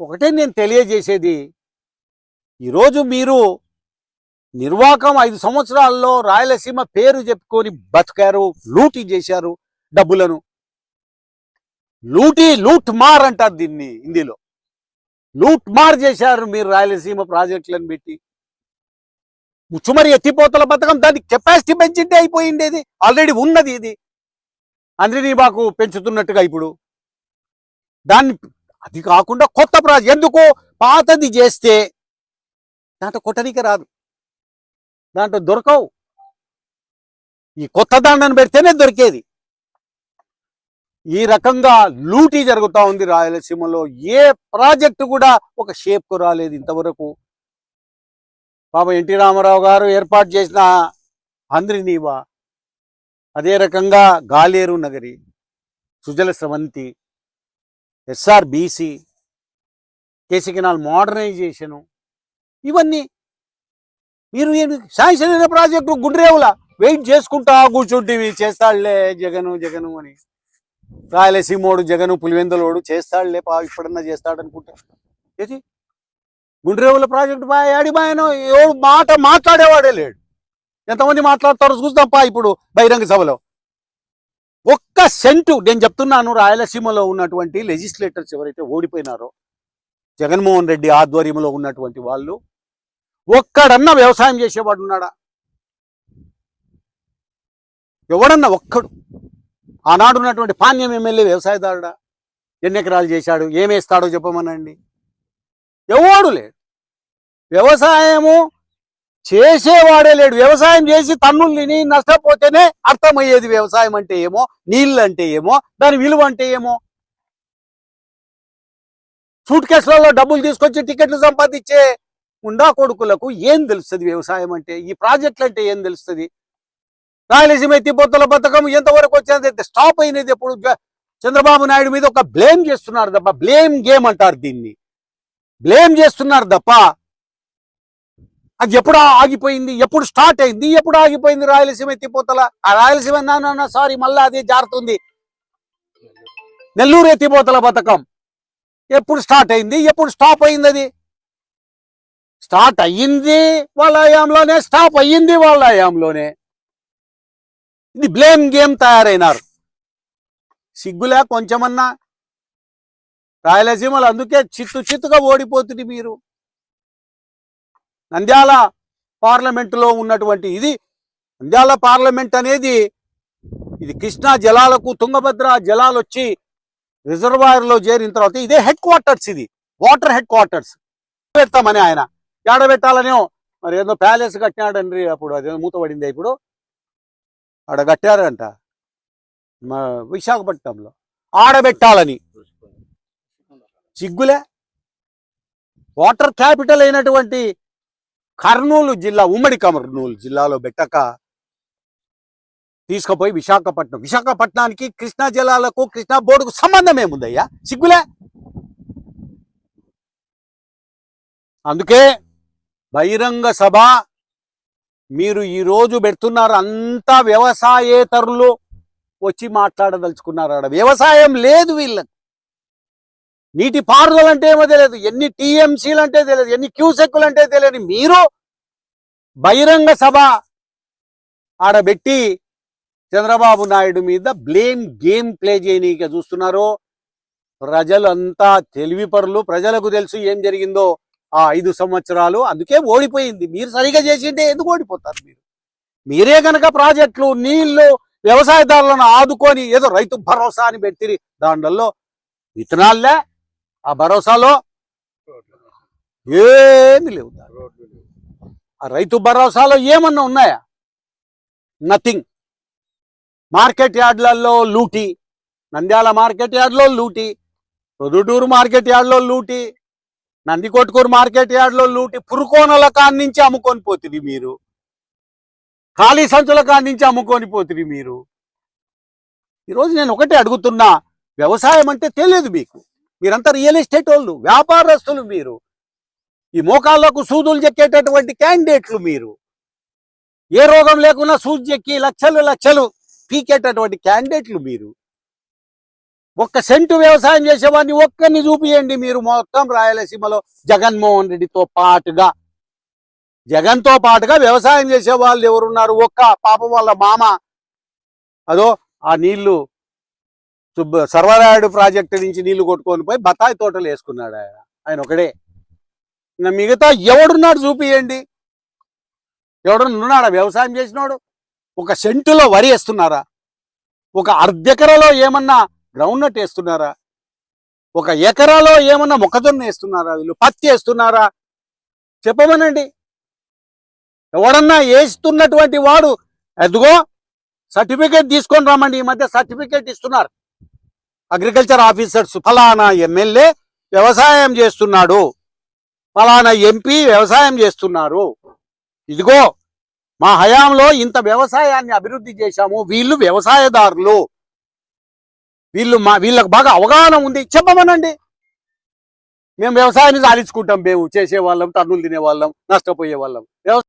ఒకటే నేను తెలియజేసేది ఈరోజు మీరు నిర్వాకం ఐదు సంవత్సరాల్లో రాయలసీమ పేరు చెప్పుకొని బతికారు లూటీ చేశారు డబ్బులను. లూటీ లూట్ మార్ అంటారు దీన్ని హిందీలో. లూట్ మార్ చేశారు మీరు రాయలసీమ ప్రాజెక్టులను పెట్టి. ముచ్చుమరి ఎత్తిపోతల పథకం దాని కెపాసిటీ పెంచింటే అయిపోయిండేది ఆల్రెడీ ఉన్నది ఇది. అందరినీ మాకు పెంచుతున్నట్టుగా ఇప్పుడు. దాన్ని అది కాకుండా కొత్త ప్రాజెక్ట్ ఎందుకు? పాతది చేస్తే దాంట్లో కొట్టడానికి రాదు. దాంట్లో దొరకవు. ఈ కొత్త దాండను పెడితేనే దొరికేది. ఈ రకంగా లూటీ జరుగుతూ ఉంది రాయలసీమలో. ఏ ప్రాజెక్టు కూడా ఒక షేప్కు రాలేదు ఇంతవరకు. పాప ఎన్టీ రామారావు గారు ఏర్పాటు చేసిన అంద్రినీవా అదే రకంగా Galeru Nagari Sujala Sravanthi SR BC KC canal modernisation ఇవన్నీ. మీరు శాంక్షన్ అయిన ప్రాజెక్టు గుండ్రేవుల వెయిట్ చేసుకుంటా కూర్చుంటేవి చేస్తాడులే జగను జగను అని. రాయలసీమోడు జగను పులివెందులోడు చేస్తాడులే పా ఇప్పుడన్నా చేస్తాడు అనుకుంటా ఏది? గుండ్రేవుల ప్రాజెక్టు బాయ్ ఆడి ఎవడు మాట మాట్లాడేవాడే లేడు. ఎంతమంది మాట్లాడతారో చూస్తాం పా ఇప్పుడు బహిరంగ సభలో. ఒక్క సెంటు నేను చెప్తున్నాను రాయలసీమలో ఉన్నటువంటి లెజిస్లేటర్స్ ఎవరైతే ఓడిపోయినారో జగన్మోహన్ రెడ్డి ఆధ్వర్యంలో ఉన్నటువంటి వాళ్ళు ఒక్కడన్నా వ్యవసాయం చేసేవాడు ఉన్నాడా? ఎవడన్నా ఒక్కడు? ఆనాడు ఉన్నటువంటి పాణ్యం ఎమ్మెల్యే వ్యవసాయదారుడా? ఎన్ని ఎకరాలు చేశాడు? ఏమేస్తాడో చెప్పమనండి. ఎవడు లేడు. వ్యవసాయము చేసేవాడే లేడు. వ్యవసాయం చేసి తన్నులు తిని నష్టపోతేనే అర్థమయ్యేది వ్యవసాయం అంటే ఏమో నీళ్ళు అంటే ఏమో దాని విలువ అంటే ఏమో. సూట్ కేసులలో డబ్బులు తీసుకొచ్చి టికెట్లు సంపాదించే ఉండా కొడుకులకు ఏం తెలుస్తుంది వ్యవసాయం అంటే? ఈ ప్రాజెక్టులు అంటే ఏం తెలుస్తుంది? రాయలసీమ ఎత్తిపోతల పథకం ఎంతవరకు వచ్చినది స్టాప్ అయినది ఎప్పుడు? చంద్రబాబు నాయుడు మీద ఒక బ్లేమ్ చేస్తున్నారు తప్ప బ్లేమ్ గేమ్ అంటారు దీన్ని. బ్లేమ్ చేస్తున్నారు తప్ప అది ఎప్పుడు ఆగిపోయింది ఎప్పుడు స్టార్ట్ అయింది ఎప్పుడు ఆగిపోయింది రాయలసీమ ఎత్తిపోతల? ఆ రాయలసీమ నాన్న సారీ మళ్ళా అదే జారుతుంది. నెల్లూరు ఎత్తిపోతల పథకం ఎప్పుడు స్టార్ట్ అయింది ఎప్పుడు స్టాప్ అయింది అది స్టార్ట్ అయ్యింది వాళ్ళ హయాంలోనే స్టాప్ అయ్యింది వాళ్ళ హయాంలోనే. ఇది బ్లేమ్ గేమ్ తయారైనారు. సిగ్గులే కొంచెమన్నా. రాయలసీమలు అందుకే చిత్తు చిత్తుగా ఓడిపోతుంది మీరు. నంద్యాల పార్లమెంటులో ఉన్నటువంటి ఇది. నంద్యాల పార్లమెంట్ అనేది ఇది కృష్ణా జలాలకు తుంగభద్ర జలాలు వచ్చి రిజర్వాయర్లో చేరిన తర్వాత ఇదే హెడ్ క్వార్టర్స్ ఇది వాటర్ హెడ్ క్వార్టర్స్. పెడతామని ఆయన. ఏడ మరి ఏదో ప్యాలెస్ కట్టినాడండి అప్పుడు అదేదో మూతపడింది ఇప్పుడు. ఆడ కట్టారంట విశాఖపట్నంలో. ఆడబెట్టాలని. సిగ్గులే? వాటర్ క్యాపిటల్ అయినటువంటి కర్నూలు జిల్లా ఉమ్మడి కర్నూలు జిల్లాలో పెట్టక తీసుకుపోయి విశాఖపట్నం. విశాఖపట్నానికి కృష్ణా జలాలకు కృష్ణా బోర్డుకు సంబంధం ఏముందయ్యా? సిగ్గులే? అందుకే బహిరంగ సభ మీరు ఈ రోజు పెడుతున్నారు. అంతా వ్యవసాయేతరులు వచ్చి మాట్లాడదలుచుకున్నారు ఆడ వ్యవసాయం లేదు వీళ్ళకి. నీటి పారుదల అంటే ఏమో తెలియదు. ఎన్ని టీఎంసీలు అంటే తెలియదు. ఎన్ని క్యూసెక్కులు అంటే తెలియదు. మీరు బహిరంగ సభ ఆడబెట్టి చంద్రబాబు నాయుడు మీద బ్లేమ్ గేమ్ ప్లే చేయనీక చూస్తున్నారు ప్రజలు అంతా తెలివిపరులు ప్రజలకు తెలుసు ఏం జరిగిందో ఆ ఐదు సంవత్సరాలు. అందుకే ఓడిపోయింది. మీరు సరిగా చేసింటే ఎందుకు ఓడిపోతారు మీరు? మీరే గనక ప్రాజెక్టులు నీళ్ళు వ్యవసాయదారులను ఆదుకొని ఏదో రైతు భరోసా అని పెట్టి దాంట్లో విత్తనాలే ఆ భరోసాలో ఏమి లేవు ఆ రైతు భరోసాలో ఏమన్నా ఉన్నాయా? నథింగ్ మార్కెట్ యార్డ్లలో లూటీ నంద్యాల మార్కెట్ యార్డ్లో లూటీ రొదుటూరు మార్కెట్ యార్డ్లో లూటీ నందికొట్కూరు మార్కెట్ యార్డ్లో లూటీ పురుకోనల కాన్నించి నుంచి అమ్ముకొని పోతుంది మీరు. ఖాళీ సంచుల కాన్నించి అమ్ముకొని పోతుంది మీరు. ఈరోజు నేను ఒకటే అడుగుతున్నా వ్యవసాయం అంటే తెలియదు మీకు. మీరంతా రియల్ ఎస్టేట్ వాళ్ళు వ్యాపారస్తులు మీరు. ఈ మోకాళ్ళకు సూదులు చెక్కేటటువంటి క్యాండిడేట్లు మీరు. ఏ రోగం లేకున్నా సూది చెక్కి లక్షలు లక్షలు పీకేటటువంటి క్యాండిడేట్లు మీరు. ఒక్క సెంటు వ్యవసాయం చేసేవాడిని ఒక్కరిని చూపియండి మీరు. మొత్తం రాయలసీమలో జగన్మోహన్ రెడ్డితో పాటుగా. జగన్తో పాటుగా వ్యవసాయం చేసే వాళ్ళు ఎవరున్నారు? ఒక్క పాపం వాళ్ళ మామ. అదో ఆ నీళ్ళు సర్వరాయుడు ప్రాజెక్టు నుంచి నీళ్ళు కొట్టుకొని పోయి బత్తాయి తోటలు వేసుకున్నాడు ఆయన. ఆయన ఒకడే. మిగతా ఎవడున్నాడు చూపియండి. ఎవడున్నాడా వ్యవసాయం చేసినోడు? ఒక సెంటులో వరి వేస్తున్నారా? ఒక అర్ధెకరలో ఏమన్నా గ్రౌండ్ నట్ వేస్తున్నారా? ఒక ఎకరాలో ఏమన్నా మొక్కజొన్న వేస్తున్నారా? వీళ్ళు పత్తి వేస్తున్నారా? చెప్పమనండి. ఎవడన్నా వేస్తున్నటువంటి వాడు ఎదుగో సర్టిఫికేట్ తీసుకొని రమ్మండి. ఈ మధ్య సర్టిఫికేట్ ఇస్తున్నారు. అగ్రికల్చర్ ఆఫీసర్స్ ఫలానా ఎమ్మెల్యే వ్యవసాయం చేస్తున్నాడు. ఫలానా ఎంపీ వ్యవసాయం చేస్తున్నారు. ఇదిగో మా హయాంలో ఇంత వ్యవసాయాన్ని అభివృద్ధి చేశాము. వీళ్ళు వ్యవసాయదారులు. వీళ్ళు మా వీళ్ళకి బాగా అవగాహన ఉంది. చెప్పమనండి. మేము వ్యవసాయాన్ని సాధించుకుంటాం. మేము చేసేవాళ్ళం టన్నులు తినే వాళ్ళం నష్టపోయే వాళ్ళం వ్యవసాయం